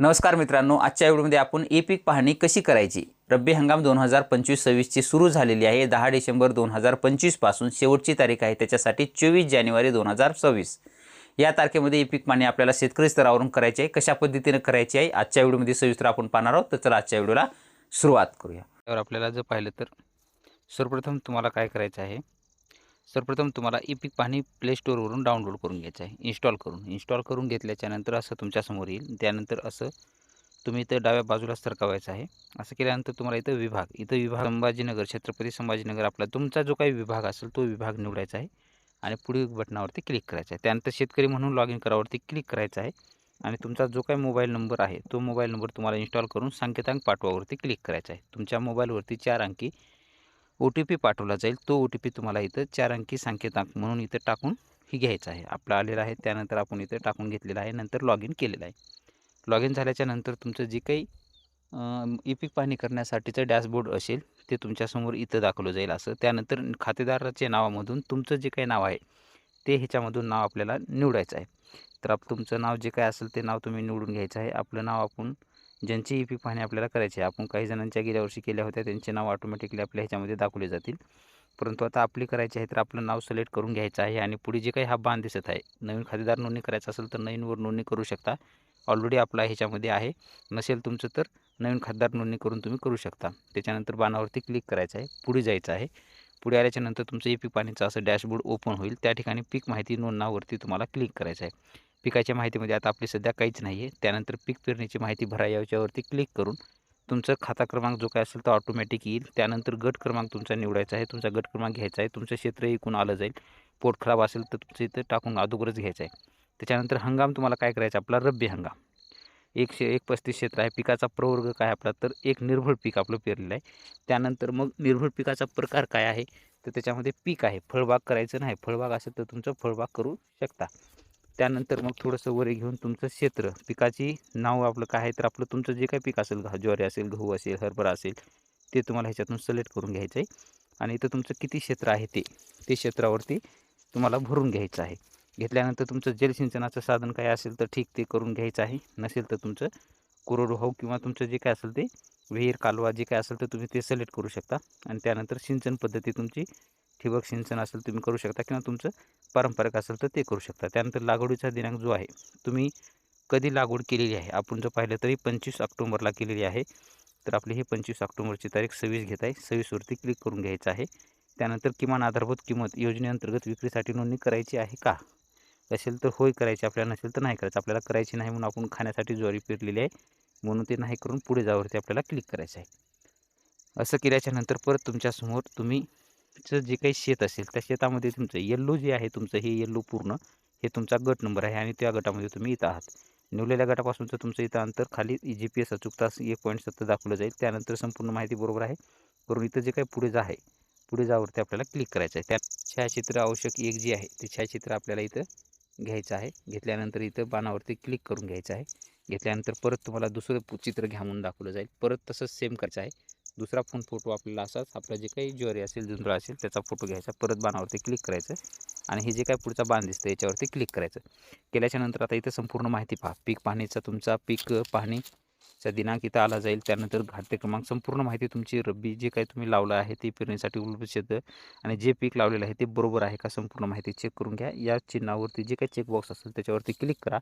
नमस्कार मित्रांनो आजच्या व्हिडिओमध्ये आपण ए पीक पाहणी कशी करायची? रब्बी हंगाम दोन हजार पंचवीस सव्वीसची सुरू झालेली आहे. दहा डिसेंबर दोन हजार पंचवीसपासून शेवटची तारीख आहे. त्याच्यासाठी चोवीस जानेवारी दोन हजार सव्वीस. या तारखेमध्ये ए पीक पाहणी आपल्याला शेतकरी स्तरावरून करायची आहे. कशा पद्धतीनं करायची आहे? आजच्या व्हिडिओमध्ये सविस्तर आपण पाहणार आहोत. तर चला आजच्या व्हिडिओला सुरुवात करूया. तर आपल्याला जर पाहिलं तर सर्वप्रथम तुम्हाला काय करायचं आहे? सर्वप्रथम तुम्हाला ई पाणी पाहणी प्ले स्टोरवरून डाउनलोड करून घ्यायचं आहे. इन्स्टॉल करून. इन्स्टॉल करून घेतल्याच्यानंतर असं तुमच्यासमोर येईल. त्यानंतर असं तुम्ही इथं डाव्या बाजूला सरकवायचं आहे. असं केल्यानंतर तुम्हाला इथं विभाग. इथं विभाग संभाजीनगर छत्रपती संभाजीनगर आपला तुमचा जो काही विभाग असेल तो विभाग निवडायचा आहे. आणि पुढील बटनावरती क्लिक करायचं आहे. त्यानंतर शेतकरी म्हणून लॉग इन करावरती क्लिक करायचं आहे. आणि तुमचा जो काही मोबाईल नंबर आहे तो मोबाईल नंबर तुम्हाला इन्स्टॉल करून संकेतांक पाठवावरती क्लिक करायचा आहे. तुमच्या मोबाईलवरती चार अंकी ओ टी पी पाठवला जाईल. तो ओ टी पी तुम्हाला इथं चार अंकी संकेतांक म्हणून इथं टाकून ही घ्यायचा आहे. आपला आलेला आहे त्यानंतर आपण इथं टाकून घेतलेला आहे नंतर लॉग इन केलेलं आहे. लॉग इन झाल्याच्यानंतर तुमचं जे काही ई पीक पाहणी करण्यासाठीचं डॅशबोर्ड असेल ते तुमच्यासमोर इथं दाखवलं जाईल असं. त्यानंतर खातेदाराच्या नावामधून तुमचं जे काही नाव आहे ते ह्याच्यामधून नाव आपल्याला निवडायचं आहे. तर आप तुमचं नाव जे काय असेल ते नाव तुम्ही निवडून घ्यायचं आहे. आपलं नाव आपण ज्यांची ई पीक पाहणी आपल्याला करायची आहे. आपण काही जणांच्या गेल्या वर्षी केल्या होत्या त्यांचे नाव ऑटोमॅटिकली आपल्या ह्याच्यामध्ये दाखवले जातील. परंतु आता आपली करायची आहे तर आपलं नाव सिलेक्ट करून घ्यायचं आहे आणि पुढे जे काही हा बाण दिसत आहे नवीन खातेदार नोंदणी करायचं असेल तर नवीनवर नोंदणी करू शकता. ऑलरेडी आपला ह्याच्यामध्ये आहे. नसेल तुमचं तर नवीन खातेदार नोंदणी करून तुम्ही करू शकता. त्याच्यानंतर बाणावरती क्लिक करायचं आहे. पुढे जायचं आहे. पुढे आल्याच्यानंतर तुमचं ई पीक पाणीचं असं डॅशबोर्ड ओपन होईल. त्या ठिकाणी पीक माहिती नोंदणावरती तुम्हाला क्लिक करायचं आहे. पिकाच्या माहितीमध्ये आता आपली सध्या काहीच नाही आहे त्यानंतर पीक पेरणीची माहिती भरा याच्यावरती क्लिक करून तुमचं खाता क्रमांक जो काय असेल तो ऑटोमॅटिक येईल. त्यानंतर गट क्रमांक तुमचा निवडायचा आहे. तुमचा गट क्रमांक घ्यायचा आहे. तुमचं क्षेत्र एकूण आलं जाईल. पोट खराब असेल तर तुमचं इथं टाकून अगोदरच घ्यायचं आहे. त्याच्यानंतर हंगाम तुम्हाला काय करायचं आपला रब्बी हंगाम. एकशे एक पस्तीस क्षेत्र आहे. पिकाचा प्रवर्ग काय आपला? तर एक निर्भळ पीक आपलं पेरलेलं आहे. त्यानंतर मग निर्भळ पिकाचा प्रकार काय आहे? तर त्याच्यामध्ये पीक आहे. फळबाग करायचं नाही. फळबाग असेल तर तुमचं फळबाग करू शकता. त्यानंतर मग थोडंसं वर घेऊन तुमचं क्षेत्र पिकाची नाव आपलं काय आहे तर आपलं तुमचं जे काही पीक असेल ज्वारी असेल गहू असेल हरभरा असेल ते तुम्हाला ह्याच्यातून सिलेक्ट करून घ्यायचं आहे आणि इथं तुमचं किती क्षेत्र आहे ते ते क्षेत्रावरती तुम्हाला भरून घ्यायचं आहे. घेतल्यानंतर तुमचं जलसिंचनाचं साधन काय असेल तर ठीक ते करून घ्यायचं आहे. नसेल तर तुमचं कोरडवाहू किंवा तुमचं जे काय असेल ते विहीर कालवा जे काय असेल तर तुम्ही ते सिलेक्ट करू शकता. आणि त्यानंतर सिंचन पद्धती तुमची ठिबक सिंचन असेल तुम्ही करू शकता किंवा तुमचं पारंपरिक असेल तर ते करू शकता. त्यानंतर लागवडीचा दिनांक जो आहे तुम्ही कधी लागवड केलेली आहे? आपण जर पाहिलं तरी पंचवीस ऑक्टोंबरला केलेली आहे. तर आपली ही पंचवीस ऑक्टोंबरची तारीख सव्वीस घेत आहे. सव्वीसवरती क्लिक करून घ्यायचं आहे. त्यानंतर किमान आधारभूत किंमत योजनेअंतर्गत विक्रीसाठी नोंदणी करायची आहे का? असेल तर होय करायची. आपल्याला नसेल तर नाही करायचं. आपल्याला करायची नाही म्हणून आपण खाण्यासाठी ज्वारी पेरलेली आहे. म्हणून ते नाही करून पुढे जावरती आपल्याला क्लिक करायचं आहे. असं केल्याच्यानंतर परत तुमच्यासमोर तुम्ही चं जे काही शेत असेल त्या शेतामध्ये तुमचं येल्लो जे आहे तुमचं हे येल्लो पूर्ण हे तुमचा गट नंबर आहे आणि त्या गटामध्ये तुम्ही इथं आहात. निवलेल्या गटापासूनचं तुमचं इथं अंतर खाली जी पी एस अचूकता एक पॉईंट सत्तर दाखवलं जाईल. त्यानंतर संपूर्ण माहिती बरोबर आहे. करून इथं जे काही पुढे जा आहे पुढे जावरती आपल्याला क्लिक करायचं आहे. त्या छायाचित्र आवश्यक एक जी आहे ते छायाचित्र आपल्याला इथं घ्यायचं आहे. घेतल्यानंतर इथं बाणावरती क्लिक करून घ्यायचं आहे. घेतल्यानंतर परत तुम्हाला दुसरं चित्र घ्या म्हणून दाखवलं जाईल. परत तसंच सेम करायचं आहे. दुसरा फोन फोटो आपल्याला असाच. आपला जे काही ज्वारी असेल जुंधळा असेल त्याचा फोटो घ्यायचा. परत बाणावरती क्लिक करायचं. आणि हे जे काय पुढचा बाण दिसतं याच्यावरती क्लिक करायचं. केल्याच्यानंतर आता इथं संपूर्ण माहिती पहा. पीक पाहणीचा तुमचा पीक पाहणीचा दिनांक इथं आला जाईल. त्यानंतर घाटे क्रमांक संपूर्ण माहिती तुमची रब्बी जे काही तुम्ही लावलं आहे ते पेरणीसाठी उपलब्ध आणि जे पीक लावलेलं आहे ते बरोबर आहे का संपूर्ण माहिती चेक करून घ्या. या चिन्हावरती जे काही चेकबॉक्स असेल त्याच्यावरती क्लिक करा.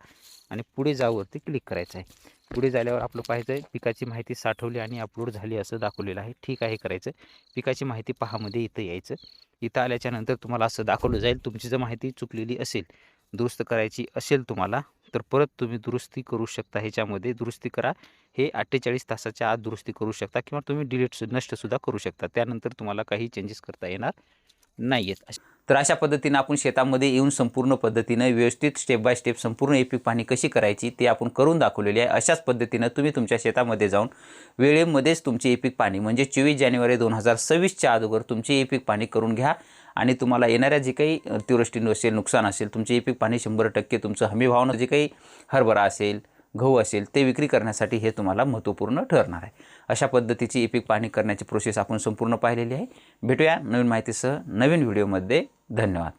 आणि पुढे जावरती क्लिक करायचं आहे. पुढे झाल्यावर आपलं पाहायचं आहे पिकाची माहिती साठवली आणि अपलोड झाली असं दाखवलेलं आहे. ठीक आहे करायचं. पिकाची माहिती पहामध्ये इथं यायचं. इथं आल्याच्यानंतर तुम्हाला असं दाखवलं जाईल. तुमची जर माहिती चुकलेली असेल दुरुस्त करायची असेल तुम्हाला तर परत तुम्ही दुरुस्ती करू शकता. ह्याच्यामध्ये दुरुस्ती करा. हे अठ्ठेचाळीस तासाच्या आत दुरुस्ती करू शकता किंवा तुम्ही डिलीट नष्टसुद्धा करू शकता. त्यानंतर तुम्हाला काही चेंजेस करता येणार नाही आहेत तर अशा पद्धतीनं आपण शेतामध्ये येऊन संपूर्ण पद्धतीनं व्यवस्थित स्टेप बाय स्टेप संपूर्ण एपिक पाणी पाहणी कशी करायची ते आपण करून दाखवलेली आहे. अशाच पद्धतीनं तुम्ही तुमच्या शेतामध्ये जाऊन वेळेमध्येच तुमची एपिक पाणी म्हणजे चोवीस जानेवारी दोन हजार सव्वीसच्या अगोदर तुमची ई पीक करून घ्या आणि तुम्हाला येणाऱ्या जे काही अतिवृष्टी असेल नुकसान असेल तुमची एपिक पाणी शंभर टक्के तुमचं हमीभावनं जे काही हरभरा असेल गहू असेल ते विक्री करण्यासाठी हे तुम्हाला महत्त्वपूर्ण ठरणार आहे. अशा पद्धतीची ई पाणी पाहणी करण्याची प्रोसेस आपण संपूर्ण पाहिलेली आहे. भेटूया नवीन माहितीसह नवीन व्हिडिओमध्ये धन्यवाद.